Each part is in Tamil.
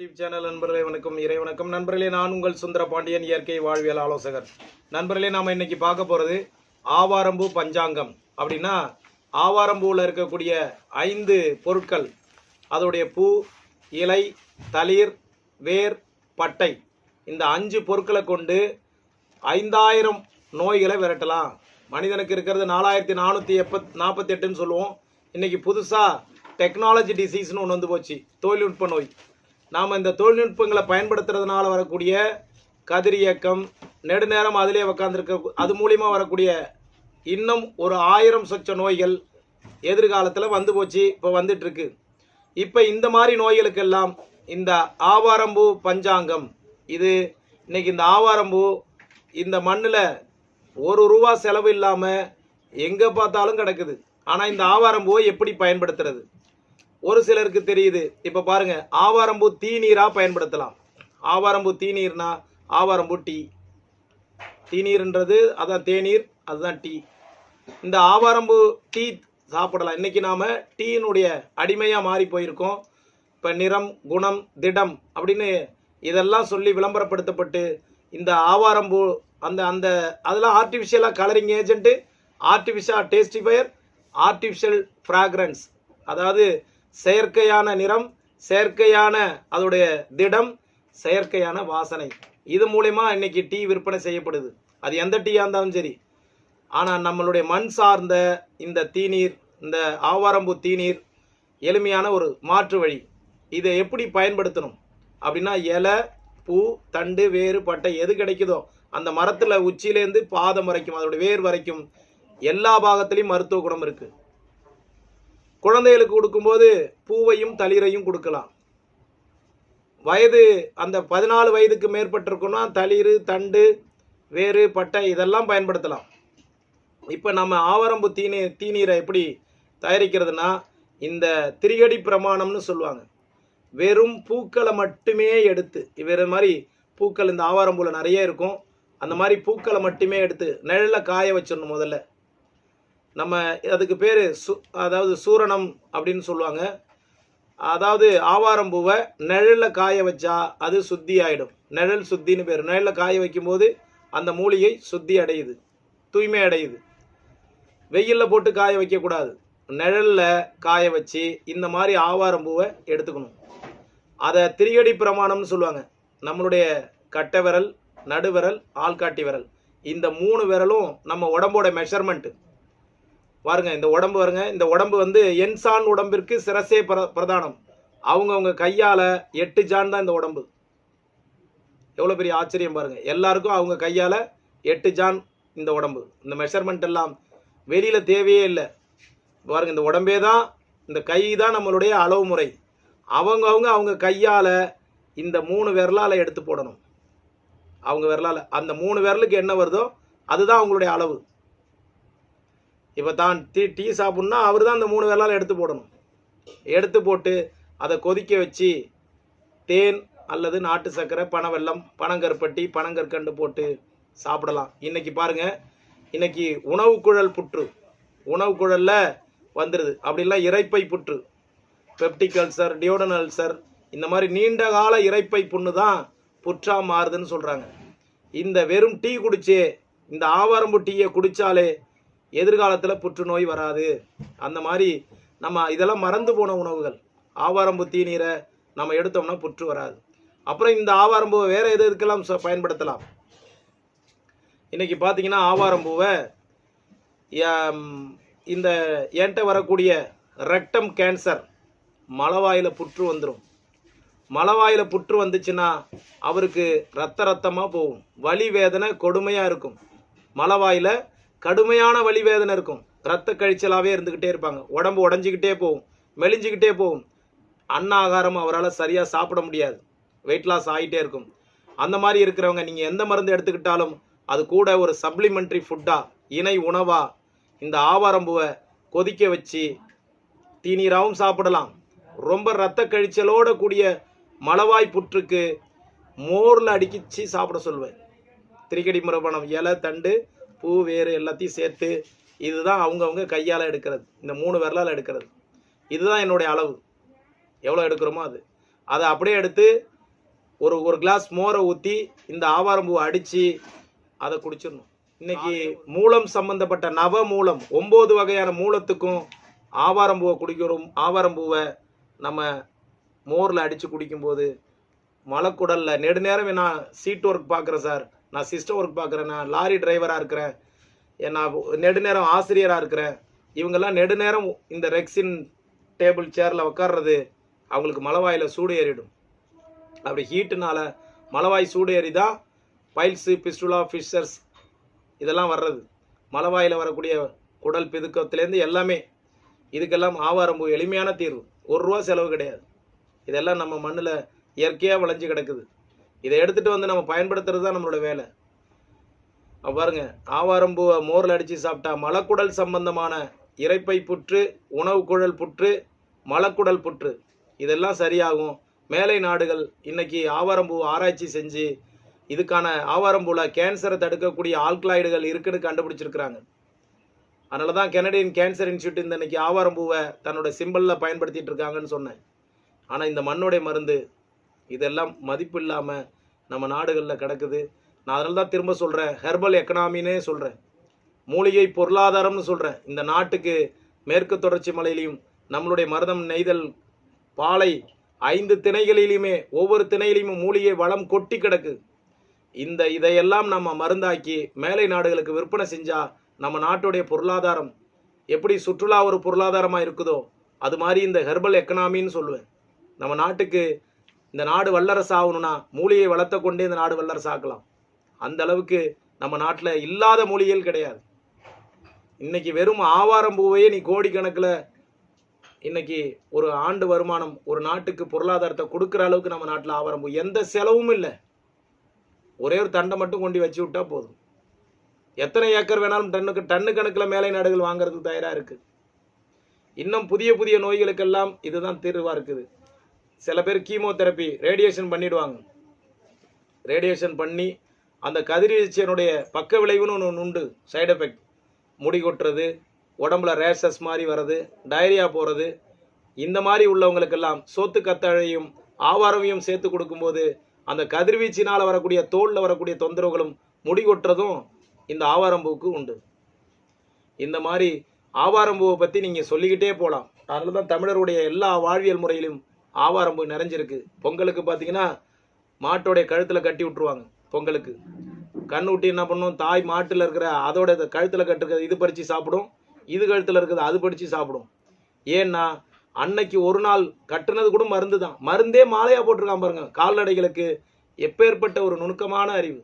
யூடியூப் சேனல் நண்பர்களே வணக்கம். இறை வணக்கம். நண்பர்களே நான் உங்கள் சுந்தர பாண்டியன் இயற்கை வாழ்வியல் ஆலோசகர். நண்பர்களே நாம் இன்னைக்கு பார்க்க போகிறது ஆவாரம்பூ பஞ்சாங்கம். அப்படின்னா ஆவாரம்பூவில் இருக்கக்கூடிய ஐந்து பொருட்கள். அதோடைய பூ இலை தளிர் வேர் பட்டை. இந்த அஞ்சு பொருட்களை கொண்டு ஐந்தாயிரம் நோய்களை விரட்டலாம். மனிதனுக்கு இருக்கிறது நாலாயிரத்தி நானூற்றி எப்பத் நாற்பத்தெட்டுன்னு சொல்லுவோம். இன்றைக்கி புதுசாக டெக்னாலஜி டிசீஸ்னு ஒன்று வந்து போச்சு. தொழில்நுட்ப நோய். நாம் இந்த தொழில்நுட்பங்களை பயன்படுத்துறதுனால வரக்கூடிய கதிரியக்கம் நெடுநேரம் அதிலே உக்காந்துருக்க அது மூலியமா வரக்கூடிய இன்னும் ஒரு ஆயிரம் சொச்ச நோய்கள் எதிர்காலத்தில் வந்து போச்சு இப்போ வந்துட்டுருக்கு. இப்போ இந்த மாதிரி நோய்களுக்கெல்லாம் இந்த ஆவாரம்பூ பஞ்சாங்கம் இது இன்னைக்கு இந்த ஆவாரம்பூ இந்த மண்ணில் ஒரு ரூபா செலவு இல்லாமல் எங்கே பார்த்தாலும் கிடக்குது. ஆனால் இந்த ஆவாரம்பூவை எப்படி பயன்படுத்துறது? ஒரு சிலருக்கு தெரியுது. இப்போ பாருங்க ஆவாரம்பூ தீநீராக பயன்படுத்தலாம். ஆவாரம்பூ தீநீர்னா ஆவாரம்பூ டீ. தீநீர்ன்றது அதான் தேநீர் அதுதான் டீ. இந்த ஆவாரம்பூ டீ சாப்பிடலாம். இன்னைக்கு நாம டீயினுடைய அடிமையாக மாறி போயிருக்கோம். இப்போ நிறம் குணம் திடம் அப்படின்னு இதெல்லாம் சொல்லி விளம்பரப்படுத்தப்பட்டு இந்த ஆவாரம்பூ அந்த அந்த அதெல்லாம் ஆர்டிஃபிஷியலாக colouring agent artificial tastifier artificial fragrance அதாவது செயற்கையான நிறம் செயற்கையான அதோடைய திடம் செயற்கையான வாசனை. இது மூலயமா இன்னைக்கு டீ விற்பனை செய்யப்படுது. அது எந்த டீயாக இருந்தாலும் சரி. ஆனால் நம்மளுடைய மண் சார்ந்த இந்த தீநீர் இந்த ஆவாரம்பூ தீநீர் எளிமையான ஒரு மாற்று வழி. இதை எப்படி பயன்படுத்தணும்? அப்படின்னா இலை பூ தண்டு வேறு பட்டை எது கிடைக்குதோ அந்த மரத்தில் உச்சியிலேருந்து பாதம் வரைக்கும் அதோடய வேர் வரைக்கும் எல்லா பாகத்திலையும் மருத்துவ குணம் இருக்குது குழந்தைகளுக்கு கொடுக்கும்போது பூவையும் தளிரையும் கொடுக்கலாம். வயது அந்த பதினாலு வயதுக்கு மேற்பட்டிருக்குன்னா தளிர் தண்டு வேறு பட்டை இதெல்லாம் பயன்படுத்தலாம். இப்போ நம்ம ஆவரம்பு தீநீர் தீநீரை எப்படி தயாரிக்கிறதுனா இந்த திரிகடி பிரமாணம்னு சொல்லுவாங்க. வெறும் பூக்களை மட்டுமே எடுத்து வேறு மாதிரி பூக்கள் இந்த ஆவாரம்பூவில் நிறைய இருக்கும். அந்த மாதிரி பூக்களை மட்டுமே எடுத்து நிழலில் காய வச்சிடணும் முதல்ல. நம்ம அதுக்கு பேர் சு அதாவது சூரணம் அப்படின்னு சொல்லுவாங்க. அதாவது ஆவாரம்பூவை நிழலில் காய வச்சா அது சுத்தி ஆகிடும் நிழல் சுத்தின்னு பேர். நிழலில் காய வைக்கும்போது அந்த மூலிகை சுத்தி அடையுது. தூய்மை அடையுது. வெயிலில் போட்டு காய வைக்கக்கூடாது. நிழலில் காய வச்சு இந்த மாதிரி ஆவாரம்பூவை எடுத்துக்கணும். அதை திரியடி பிரமாணம்னு சொல்லுவாங்க. நம்மளுடைய கட்டை விரல் நடுவிரல் ஆள்காட்டி விரல். இந்த மூணு விரலும் நம்ம உடம்போட மெஷர்மெண்ட்டு பாருங்க இந்த உடம்பு பாருங்க இந்த உடம்பு வந்து என்சான் உடம்பிற்கு சிரசே பிர பிரதானம். அவங்கவுங்க கையால் எட்டு ஜான் தான் இந்த உடம்பு. எவ்வளோ பெரிய ஆச்சரியம் பாருங்க. எல்லாருக்கும் அவங்க கையால் எட்டு ஜான் இந்த உடம்பு. இந்த மெஷர்மெண்ட் எல்லாம் வெளியில் தேவையே இல்லை. பாருங்க இந்த உடம்பே தான் இந்த கை தான் நம்மளுடைய அளவு முறை. அவங்கவுங்க அவங்க கையால் இந்த மூணு விரலால் எடுத்து போடணும். அவங்க விரலால் அந்த மூணு விரலுக்கு என்ன வருதோ அதுதான் அவங்களுடைய அளவு. இப்போ தான் டீ டீ சாப்பிட்ணுன்னா அவர் தான் அந்த மூணு வேளால் எடுத்து போடணும். எடுத்து போட்டு அதை கொதிக்க வச்சு தேன் அல்லது நாட்டு சர்க்கரை பனவெல்லம் பனங்கற்பட்டி பனங்கற்கண்டு போட்டு சாப்பிடலாம். இன்றைக்கி பாருங்கள் இன்றைக்கி உணவு குழல் புற்று. உணவு குழல்ல வந்துடுது அப்படிலாம் இறைப்பை புற்று. பெப்டிக் அல்சர் டியோடன் அல்சர் இந்த மாதிரி நீண்ட கால இறைப்பை புண்ணு தான் புற்றாக மாறுதுன்னு சொல்கிறாங்க இந்த வெறும் டீ குடிச்சே இந்த ஆவாரம்பு டீயை குடித்தாலே எதிர்காலத்தில் புற்றுநோய் வராது. அந்த மாதிரி நம்ம இதெல்லாம் மறந்து போன உணவுகள். ஆவாரம்பு தீநீரை நம்ம எடுத்தோம்னா புற்று வராது. அப்புறம் இந்த ஆவாரம்பூவை வேறு எது எதுக்கெல்லாம் ச- பயன்படுத்தலாம். இன்றைக்கி பார்த்தீங்கன்னா ஆவாரம்பூவை இந்த என்கிட்ட வரக்கூடிய ரெக்டம் கேன்சர் மலவாயில் புற்று வந்துடும் மலவாயில் புற்று வந்துச்சுன்னா அவருக்கு ரத்த ரத்தமாக போகும். வலி வேதனை கொடுமையாக இருக்கும். மலவாயில் கடுமையான வலி வேதனை இருக்கும். ரத்த கழிச்சலாகவே இருந்துக்கிட்டே இருப்பாங்க. உடம்பு உடஞ்சிக்கிட்டே போகும். மெலிஞ்சிக்கிட்டே போகும். அன்ன ஆகாரம் அவரால் சரியாக சாப்பிட முடியாது. வெயிட் லாஸ் ஆகிட்டே இருக்கும். அந்த மாதிரி இருக்கிறவங்க நீங்கள் எந்த மருந்து எடுத்துக்கிட்டாலும் அது கூட ஒரு சப்ளிமெண்ட்ரி ஃபுட்டாக இணை உணவாக இந்த ஆவாரம்பூவை கொதிக்க வச்சு தீநீராகவும் சாப்பிடலாம். ரொம்ப ரத்த கழிச்சலோட கூடிய மலவாய் புற்றுக்கு மோரில் அடிக்கிச்சு சாப்பிட சொல்லுவேன் திரிகடி மரபணம் இலை தண்டு பூ வேறு எல்லாத்தையும் சேர்த்து இதுதான் அவங்கவுங்க கையால் எடுக்கிறது. இந்த மூணு விரலால் எடுக்கிறது. இதுதான் என்னுடைய அளவு. எவ்வளோ எடுக்கிறோமோ அது. அதை அப்படியே எடுத்து ஒரு ஒரு கிளாஸ் மோரை ஊற்றி இந்த ஆவாரம்பூவை அடித்து அதை குடிச்சிடணும். இன்னைக்கு மூலம். சம்பந்தப்பட்ட நவ மூலம் ஒம்பது வகையான மூலத்துக்கும் ஆவாரம்பூவை குடிக்கிறோம். ஆவாரம்பூவை நம்ம மோரில் அடித்து குடிக்கும்போது மலக்குடலில் நெடுநேரம் நான் சீட் ஒர்க் பார்க்குறேன் சார். நான் சிஸ்டம் ஒர்க் பார்க்குறேன் நான் லாரி டிரைவராக இருக்கிறேன். நான் நெடுநேரம் ஆசிரியராக இருக்கிறேன். இவங்கெல்லாம் நெடுநேரம் இந்த ரெக்ஸின் டேபிள் சேரில் உட்கார்றது அவங்களுக்கு மலவாயில் சூடு ஏறிடும். அப்படி ஹீட்டுனால மலவாய் சூடு ஏறி தான் பைல்ஸு பிஸ்டுலா ஃபிஷர்ஸ் இதெல்லாம் வர்றது. மலவாயில் வரக்கூடிய குடல் பிதுக்கத்துலேருந்து எல்லாமே இதுக்கெல்லாம் ஆவாரம்பூ எளிமையான தீர்வு. ஒரு ரூபா செலவு கிடையாது. இதெல்லாம் நம்ம மண்ணில் இயற்கையாக விளைஞ்சு கிடக்குது. இதை எடுத்துகிட்டு வந்து நம்ம பயன்படுத்துறது தான் நம்மளோட வேலை. அப்ப பாருங்க ஆவாரம்பூவை மோரில் அடித்து சாப்பிட்டா மலக்குடல் சம்பந்தமான இறைப்பை புற்று உணவு குழல் புற்று மலக்குடல் புற்று. இதெல்லாம் சரியாகும். மேலை நாடுகள் இன்னைக்கு ஆவாரம்பூ ஆராய்ச்சி செஞ்சு இதுக்கான ஆவாரம்பூவில் கேன்சரை தடுக்கக்கூடிய ஆல்கலாய்டுகள் இருக்குன்னு கண்டுபிடிச்சிருக்கிறாங்க. அதனால தான் கெனடியன் கேன்சர் இன்ஸ்டியூட் இந்த இன்னைக்கு ஆவாரம்பூவை தன்னோட சிம்பிளில் பயன்படுத்திட்டு இருக்காங்கன்னு சொன்னேன். ஆனால் இந்த மண்ணுடைய மருந்து இதெல்லாம் மதிப்பு இல்லாமல் நம்ம நாடுகளில் கிடக்குது. நான் அதனால தான் திரும்ப சொல்கிறேன் ஹெர்பல் எக்கனாமின்னே சொல்கிறேன் மூலிகை பொருளாதாரம்னு சொல்கிறேன் இந்த நாட்டுக்கு மேற்கு தொடர்ச்சி மலையிலையும் நம்மளுடைய மருதம் நெய்தல் பாலை ஐந்து திணைகளிலுமே ஒவ்வொரு திணையிலையும் மூலிகை வளம் கொட்டி கிடக்கு. இந்த இதையெல்லாம் நம்ம மருந்தாக்கி மேலை நாடுகளுக்கு விற்பனை செஞ்சால் நம்ம நாட்டுடைய பொருளாதாரம் எப்படி சுற்றுலா ஒரு பொருளாதாரமாக இருக்குதோ அது மாதிரி இந்த ஹெர்பல் எக்கனாமின்னு சொல்லுவேன். நம்ம நாட்டுக்கு இந்த நாடு வல்லரசு ஆகணும்னா மூலிகை வளர்த்த கொண்டே இந்த நாடு வல்லரசு ஆக்கலாம் அந்த அளவுக்கு நம்ம நாட்டில் இல்லாத மூலிகைகள் கிடையாது. இன்னைக்கு வெறும் ஆவாரம் பூவையே நீ கோடிக்கணக்கில் இன்னைக்கு ஒரு ஆண்டு வருமானம் ஒரு நாட்டுக்கு பொருளாதாரத்தை கொடுக்குற அளவுக்கு நம்ம நாட்டில் ஆவாரம் பூ. எந்த செலவும் இல்லை. ஒரே ஒரு தண்டை மட்டும் கொண்டு வச்சு விட்டா போதும். எத்தனை ஏக்கர் வேணாலும் டன்னுக்கு டன்னு கணக்கில் மேலை நாடுகள் வாங்குறதுக்கு தயாராக இருக்குது இன்னும் புதிய புதிய நோய்களுக்கெல்லாம் இதுதான் தீர்வாக இருக்குது. சில பேர் கீமோதெரப்பி ரேடியேஷன் பண்ணிடுவாங்க. ரேடியேஷன் பண்ணி அந்த கதிர்வீச்சினுடைய பக்க விளைவுன்னு ஒன்று உண்டு சைடு எஃபெக்ட். முடி கொட்டுறது உடம்புல ரேஷஸ் மாதிரி வர்றது டயரியா போகிறது இந்த மாதிரி உள்ளவங்களுக்கெல்லாம் சோத்து கத்தழையும் ஆவாரவையும் சேர்த்து கொடுக்கும்போது அந்த கதிர்வீச்சினால் வரக்கூடிய தோலில் வரக்கூடிய தொந்தரவுகளும் முடி கொட்டுறதும் இந்த ஆவாரம்பூவுக்கு உண்டு. இந்த மாதிரி ஆவாரம்பூவை பற்றி நீங்கள் சொல்லிக்கிட்டே போகலாம் அதனால தான் தமிழருடைய எல்லா வாழ்வியல் முறையிலும் ஆவாரம்பு நிறைஞ்சிருக்கு. பொங்கலுக்கு பார்த்தீங்கன்னா மாட்டோடைய கழுத்தில் கட்டி விட்ருவாங்க பொங்கலுக்கு. கண் என்ன பண்ணும்? தாய் மாட்டில் இருக்கிற அதோட கழுத்தில் கட்டுருக்கிறது இது பறித்து சாப்பிடும். இது கழுத்தில் இருக்கிறது அது பறித்து சாப்பிடும். ஏன்னா அன்னைக்கு ஒரு நாள் கட்டுனது கூட மருந்து தான் மருந்தே மாலையாக போட்டிருக்கான் பாருங்க. கால்நடைகளுக்கு எப்பேற்பட்ட ஒரு நுணுக்கமான அறிவு.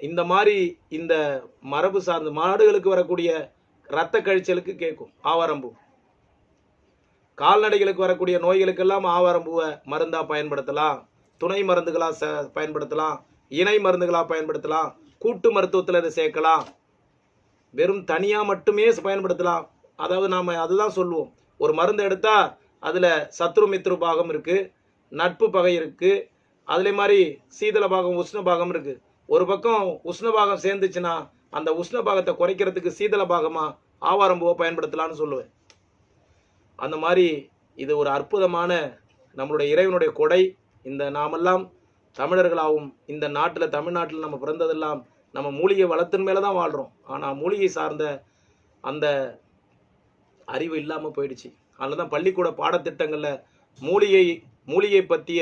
இந்த மாதிரி இந்த மரபு சார்ந்த மாடுகளுக்கு வரக்கூடிய இரத்த கழிச்சலுக்கு கேட்கும். ஆவாரம்பூ கால்நடைகளுக்கு வரக்கூடிய நோய்களுக்கெல்லாம் ஆவாரம்பூவை மருந்தாக பயன்படுத்தலாம். துணை மருந்துகளாக ச பயன்படுத்தலாம். இணை மருந்துகளாக பயன்படுத்தலாம். கூட்டு மருத்துவத்தில் இதை சேர்க்கலாம். வெறும் தனியாக மட்டுமே பயன்படுத்தலாம். அதாவது நாம் அதுதான் சொல்லுவோம். ஒரு மருந்து எடுத்தால் அதில் சத்ரு மித்ரு பாகம் இருக்குது நட்பு பகை இருக்குது அதுல மாதிரி சீதள பாகம் உஷ்ண பாகம் இருக்குது ஒரு பக்கம் உஷ்ண பாகம் சேர்ந்துச்சுன்னா அந்த உஷ்ண பாகத்தை குறைக்கிறதுக்கு சீதள பாகமாக ஆவாரம்பூவை பயன்படுத்தலாம்னு சொல்லுவேன். அந்த மாதிரி இது ஒரு அற்புதமான நம்மளுடைய இறைவனுடைய கொடை. இந்த நாமெல்லாம் தமிழர்களாகவும் இந்த நாட்டில் தமிழ்நாட்டில் நம்ம பிறந்ததெல்லாம் நம்ம மூலிகை வளத்தின் மேலே தான் வாழ்கிறோம் ஆனால் மூலிகை சார்ந்த அந்த அறிவு இல்லாமல் போயிடுச்சு. அதனால தான் பள்ளிக்கூட பாடத்திட்டங்களில் மூலிகை மூலிகை பற்றிய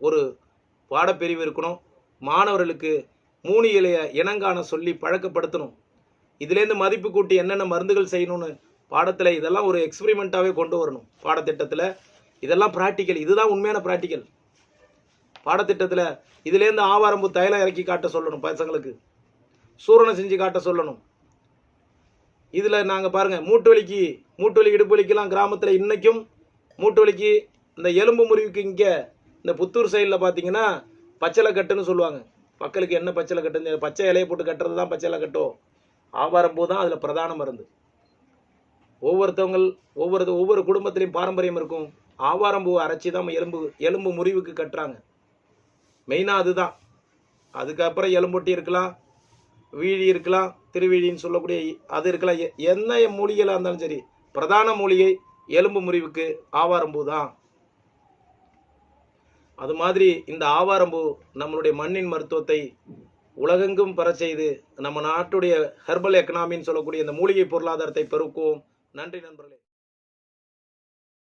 ஒரு பாடப்பிரிவு இருக்கணும். மாணவர்களுக்கு மூலிகையை இனங்கான சொல்லி பழக்கப்படுத்தணும். இதுலேருந்து மதிப்பு கூட்டி என்னென்ன மருந்துகள் செய்யணும்னு பாடத்தில் இதெல்லாம் ஒரு எக்ஸ்பிரிமெண்ட்டாகவே கொண்டு வரணும். பாடத்திட்டத்தில் இதெல்லாம் ப்ராக்டிக்கல் இதுதான் உண்மையான ப்ராக்டிக்கல் பாடத்திட்டத்தில் இதுலேருந்து ஆவாரம்பு தைலம் இறக்கி காட்ட சொல்லணும் பசங்களுக்கு. சூரணம் செஞ்சு காட்ட சொல்லணும். இதில் நாங்கள் பாருங்கள் மூட்டு வலிக்கு மூட்டு வலி இடுப்பு வலிக்கெல்லாம் கிராமத்தில் இன்றைக்கும் மூட்டு வலிக்கு இந்த எலும்பு முறிவுக்கு இங்கே இந்த புத்தூர் சைடில் பார்த்தீங்கன்னா பச்சளை கட்டுன்னு சொல்லுவாங்க. மக்களுக்கு என்ன பச்சளை கட்டுன்னு பச்சை இலையை போட்டு கட்டுறது தான் பச்சலை இலை கட்டும் ஆவாரம்பூ தான் அதில் பிரதான மருந்து. ஒவ்வொருத்தவங்கள் ஒவ்வொரு ஒவ்வொரு குடும்பத்திலையும் பாரம்பரியம் இருக்கும். ஆவாரம்பூவை அரைச்சி தான் எலும்பு எலும்பு முறிவுக்கு கட்டுறாங்க. மெயினாக அதுதான். அதுக்கப்புறம் எலும்பொட்டி இருக்கலாம் வீழி இருக்கலாம் திருவீழின்னு சொல்லக்கூடிய அது இருக்கலாம். எ- என்ன மூலிகளாக இருந்தாலும் சரி பிரதான மூலிகை எலும்பு முறிவுக்கு ஆவாரம்பூ தான். அது மாதிரி இந்த ஆவாரம்பூ நம்மளுடைய மண்ணின் மருத்துவத்தை உலகெங்கும் பெற செய்து நம்ம நாட்டுடைய ஹெர்பல் எக்கனாமின்னு சொல்லக்கூடிய இந்த மூலிகை பொருளாதாரத்தை பெருக்கும் நன்றி நண்பர்களே.